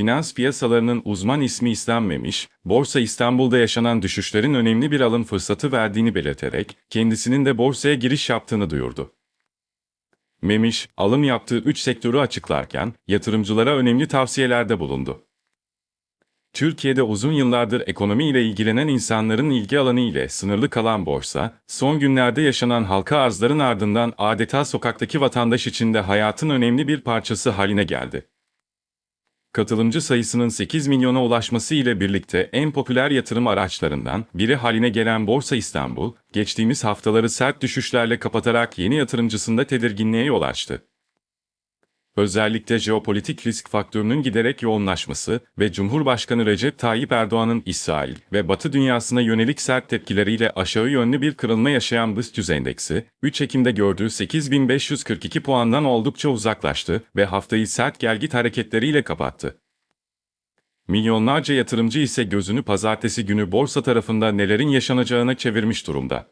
finans piyasalarının uzman ismi istenmemiş, Borsa İstanbul'da yaşanan düşüşlerin önemli bir alım fırsatı verdiğini belirterek, kendisinin de borsaya giriş yaptığını duyurdu. Memiş, alım yaptığı 3 sektörü açıklarken, yatırımcılara önemli tavsiyelerde bulundu. Türkiye'de uzun yıllardır ekonomiyle ilgilenen insanların ilgi alanı ile sınırlı kalan borsa, son günlerde yaşanan halka arzların ardından adeta sokaktaki vatandaş için de hayatın önemli bir parçası haline geldi. Katılımcı sayısının 8 milyona ulaşması ile birlikte en popüler yatırım araçlarından biri haline gelen Borsa İstanbul, geçtiğimiz haftaları sert düşüşlerle kapatarak yeni yatırımcısında tedirginliğe yol açtı. Özellikle jeopolitik risk faktörünün giderek yoğunlaşması ve Cumhurbaşkanı Recep Tayyip Erdoğan'ın İsrail ve Batı dünyasına yönelik sert tepkileriyle aşağı yönlü bir kırılma yaşayan BIST endeksi, 3 Ekim'de gördüğü 8542 puandan oldukça uzaklaştı ve haftayı sert gelgit hareketleriyle kapattı. Milyonlarca yatırımcı ise gözünü pazartesi günü borsa tarafında nelerin yaşanacağına çevirmiş durumda.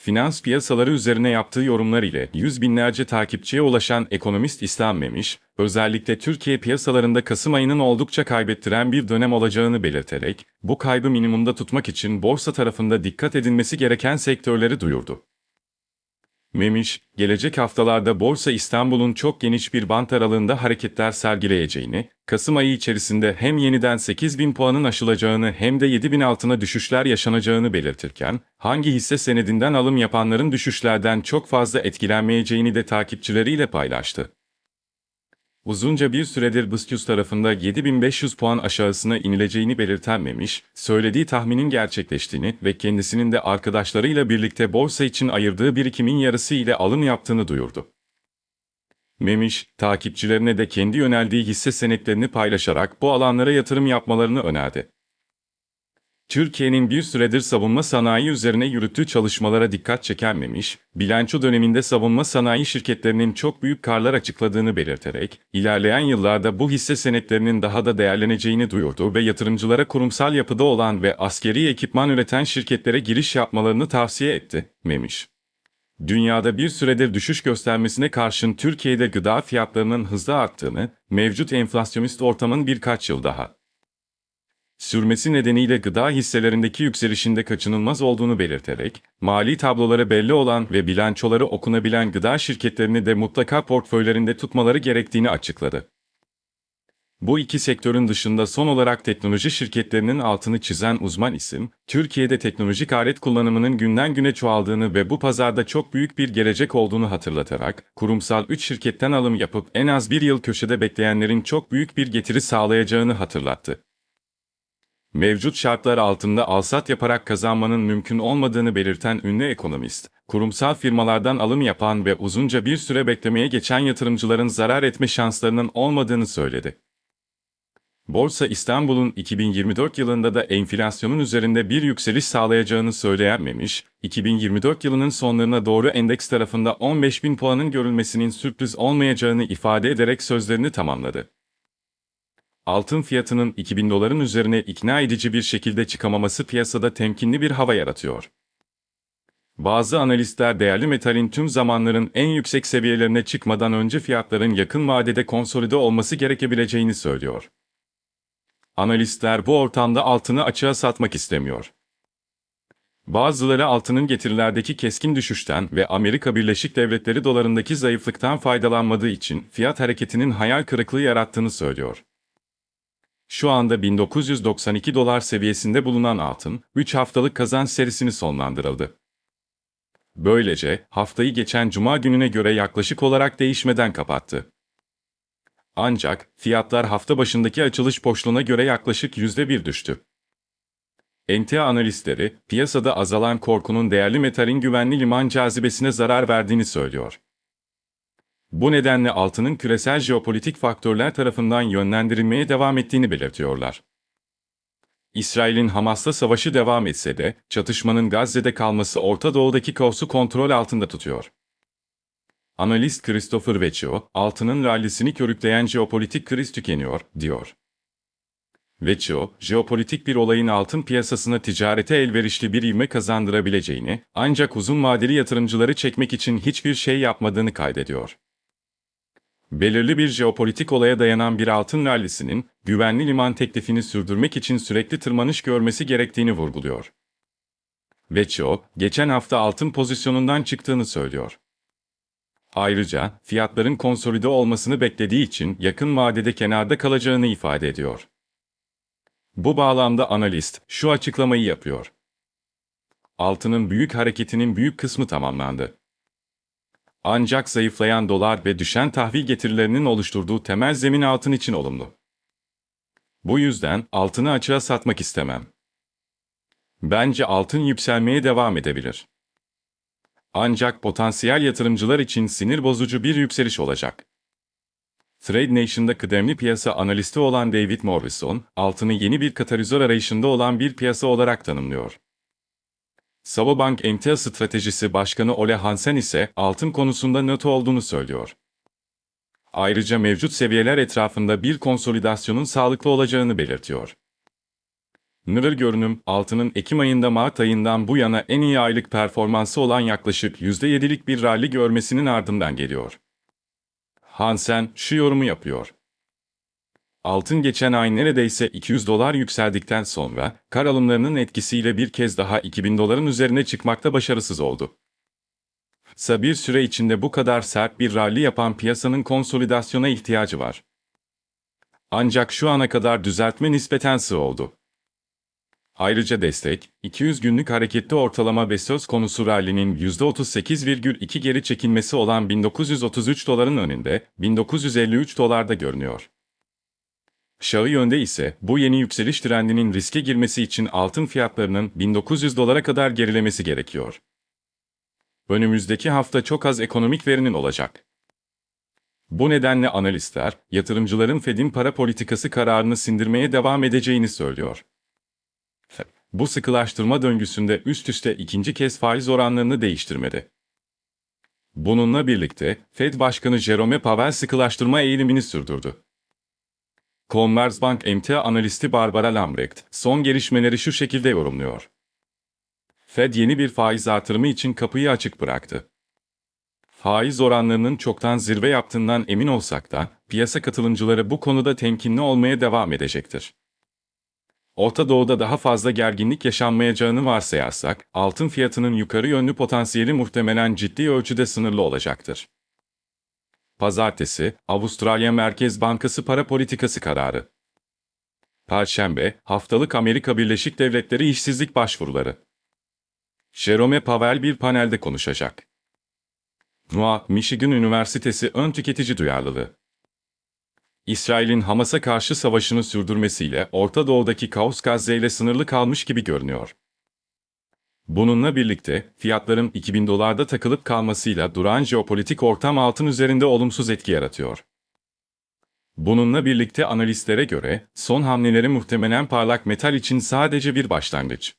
Finans piyasaları üzerine yaptığı yorumlar ile yüz binlerce takipçiye ulaşan ekonomist İslam Memiş, özellikle Türkiye piyasalarında Kasım ayının oldukça kaybettiren bir dönem olacağını belirterek, bu kaybı minimumda tutmak için borsa tarafında dikkat edilmesi gereken sektörleri duyurdu. Memiş, gelecek haftalarda Borsa İstanbul'un çok geniş bir bant aralığında hareketler sergileyeceğini, Kasım ayı içerisinde hem yeniden 8000 puanın aşılacağını hem de 7000 altına düşüşler yaşanacağını belirtirken, hangi hisse senedinden alım yapanların düşüşlerden çok fazla etkilenmeyeceğini de takipçileriyle paylaştı. Uzunca bir süredir BIST tarafında 7500 puan aşağısına inileceğini belirtenmemiş, söylediği tahminin gerçekleştiğini ve kendisinin de arkadaşlarıyla birlikte borsa için ayırdığı birikimin yarısı ile alım yaptığını duyurdu. Memiş, takipçilerine de kendi yöneldiği hisse senetlerini paylaşarak bu alanlara yatırım yapmalarını önerdi. Türkiye'nin bir süredir savunma sanayi üzerine yürüttüğü çalışmalara dikkat çekenmemiş, bilanço döneminde savunma sanayi şirketlerinin çok büyük karlar açıkladığını belirterek, ilerleyen yıllarda bu hisse senetlerinin daha da değerleneceğini duyurdu ve yatırımcılara kurumsal yapıda olan ve askeri ekipman üreten şirketlere giriş yapmalarını tavsiye etti, Memiş. Dünyada bir süredir düşüş göstermesine karşın Türkiye'de gıda fiyatlarının hızla arttığını, mevcut enflasyonist ortamın birkaç yıl daha sürmesi nedeniyle gıda hisselerindeki yükselişinde kaçınılmaz olduğunu belirterek, mali tabloları belli olan ve bilançoları okunabilen gıda şirketlerini de mutlaka portföylerinde tutmaları gerektiğini açıkladı. Bu iki sektörün dışında son olarak teknoloji şirketlerinin altını çizen uzman isim, Türkiye'de teknolojik alet kullanımının günden güne çoğaldığını ve bu pazarda çok büyük bir gelecek olduğunu hatırlatarak, kurumsal 3 şirketten alım yapıp en az bir yıl köşede bekleyenlerin çok büyük bir getiri sağlayacağını hatırlattı. Mevcut şartlar altında alsat yaparak kazanmanın mümkün olmadığını belirten ünlü ekonomist, kurumsal firmalardan alım yapan ve uzunca bir süre beklemeye geçen yatırımcıların zarar etme şanslarının olmadığını söyledi. Borsa İstanbul'un 2024 yılında da enflasyonun üzerinde bir yükseliş sağlayacağını söyleyememiş, 2024 yılının sonlarına doğru endeks tarafında 15.000 puanın görülmesinin sürpriz olmayacağını ifade ederek sözlerini tamamladı altın fiyatının 2000 doların üzerine ikna edici bir şekilde çıkamaması piyasada temkinli bir hava yaratıyor. Bazı analistler değerli metalin tüm zamanların en yüksek seviyelerine çıkmadan önce fiyatların yakın vadede konsolide olması gerekebileceğini söylüyor. Analistler bu ortamda altını açığa satmak istemiyor. Bazıları altının getirilerdeki keskin düşüşten ve Amerika Birleşik Devletleri dolarındaki zayıflıktan faydalanmadığı için fiyat hareketinin hayal kırıklığı yarattığını söylüyor. Şu anda 1992 dolar seviyesinde bulunan altın, 3 haftalık kazanç serisini sonlandırıldı. Böylece haftayı geçen cuma gününe göre yaklaşık olarak değişmeden kapattı. Ancak fiyatlar hafta başındaki açılış boşluğuna göre yaklaşık %1 düştü. NTA analistleri piyasada azalan korkunun değerli metalin güvenli liman cazibesine zarar verdiğini söylüyor. Bu nedenle altının küresel jeopolitik faktörler tarafından yönlendirilmeye devam ettiğini belirtiyorlar. İsrail'in Hamas'la savaşı devam etse de çatışmanın Gazze'de kalması Orta Doğu'daki kaosu kontrol altında tutuyor. Analist Christopher Vecchio, altının rallisini körükleyen jeopolitik kriz tükeniyor, diyor. Vecchio, jeopolitik bir olayın altın piyasasına ticarete elverişli bir ivme kazandırabileceğini, ancak uzun vadeli yatırımcıları çekmek için hiçbir şey yapmadığını kaydediyor. Belirli bir jeopolitik olaya dayanan bir altın rallisinin güvenli liman teklifini sürdürmek için sürekli tırmanış görmesi gerektiğini vurguluyor. Vecchio, geçen hafta altın pozisyonundan çıktığını söylüyor. Ayrıca fiyatların konsolide olmasını beklediği için yakın vadede kenarda kalacağını ifade ediyor. Bu bağlamda analist şu açıklamayı yapıyor. Altının büyük hareketinin büyük kısmı tamamlandı. Ancak zayıflayan dolar ve düşen tahvil getirilerinin oluşturduğu temel zemin altın için olumlu. Bu yüzden altını açığa satmak istemem. Bence altın yükselmeye devam edebilir. Ancak potansiyel yatırımcılar için sinir bozucu bir yükseliş olacak. Trade Nation'da kıdemli piyasa analisti olan David Morrison, altını yeni bir katalizör arayışında olan bir piyasa olarak tanımlıyor. Savobank emtia stratejisi başkanı Ole Hansen ise altın konusunda nöt olduğunu söylüyor. Ayrıca mevcut seviyeler etrafında bir konsolidasyonun sağlıklı olacağını belirtiyor. Nırır görünüm, altının Ekim ayında Mart ayından bu yana en iyi aylık performansı olan yaklaşık %7'lik bir rally görmesinin ardından geliyor. Hansen şu yorumu yapıyor. Altın geçen ay neredeyse 200 dolar yükseldikten sonra kar alımlarının etkisiyle bir kez daha 2000 doların üzerine çıkmakta başarısız oldu. Kısa bir süre içinde bu kadar sert bir rally yapan piyasanın konsolidasyona ihtiyacı var. Ancak şu ana kadar düzeltme nispeten sığ oldu. Ayrıca destek, 200 günlük hareketli ortalama ve söz konusu rally'nin %38,2 geri çekilmesi olan 1933 doların önünde 1953 dolarda görünüyor. Aşağı yönde ise bu yeni yükseliş trendinin riske girmesi için altın fiyatlarının 1900 dolara kadar gerilemesi gerekiyor. Önümüzdeki hafta çok az ekonomik verinin olacak. Bu nedenle analistler, yatırımcıların Fed'in para politikası kararını sindirmeye devam edeceğini söylüyor. Bu sıkılaştırma döngüsünde üst üste ikinci kez faiz oranlarını değiştirmedi. Bununla birlikte Fed Başkanı Jerome Powell sıkılaştırma eğilimini sürdürdü. Commerzbank emtia analisti Barbara Lambrecht son gelişmeleri şu şekilde yorumluyor. Fed yeni bir faiz artırımı için kapıyı açık bıraktı. Faiz oranlarının çoktan zirve yaptığından emin olsak da piyasa katılımcıları bu konuda temkinli olmaya devam edecektir. Orta Doğu'da daha fazla gerginlik yaşanmayacağını varsayarsak, altın fiyatının yukarı yönlü potansiyeli muhtemelen ciddi ölçüde sınırlı olacaktır. Pazartesi, Avustralya Merkez Bankası para politikası kararı. Perşembe, haftalık Amerika Birleşik Devletleri işsizlik başvuruları. Jerome Powell bir panelde konuşacak. Noah, Michigan Üniversitesi ön tüketici duyarlılığı. İsrail'in Hamas'a karşı savaşını sürdürmesiyle Orta Doğu'daki kaos Gazze ile sınırlı kalmış gibi görünüyor. Bununla birlikte fiyatların 2000 dolarda takılıp kalmasıyla duran jeopolitik ortam altın üzerinde olumsuz etki yaratıyor. Bununla birlikte analistlere göre son hamleleri muhtemelen parlak metal için sadece bir başlangıç.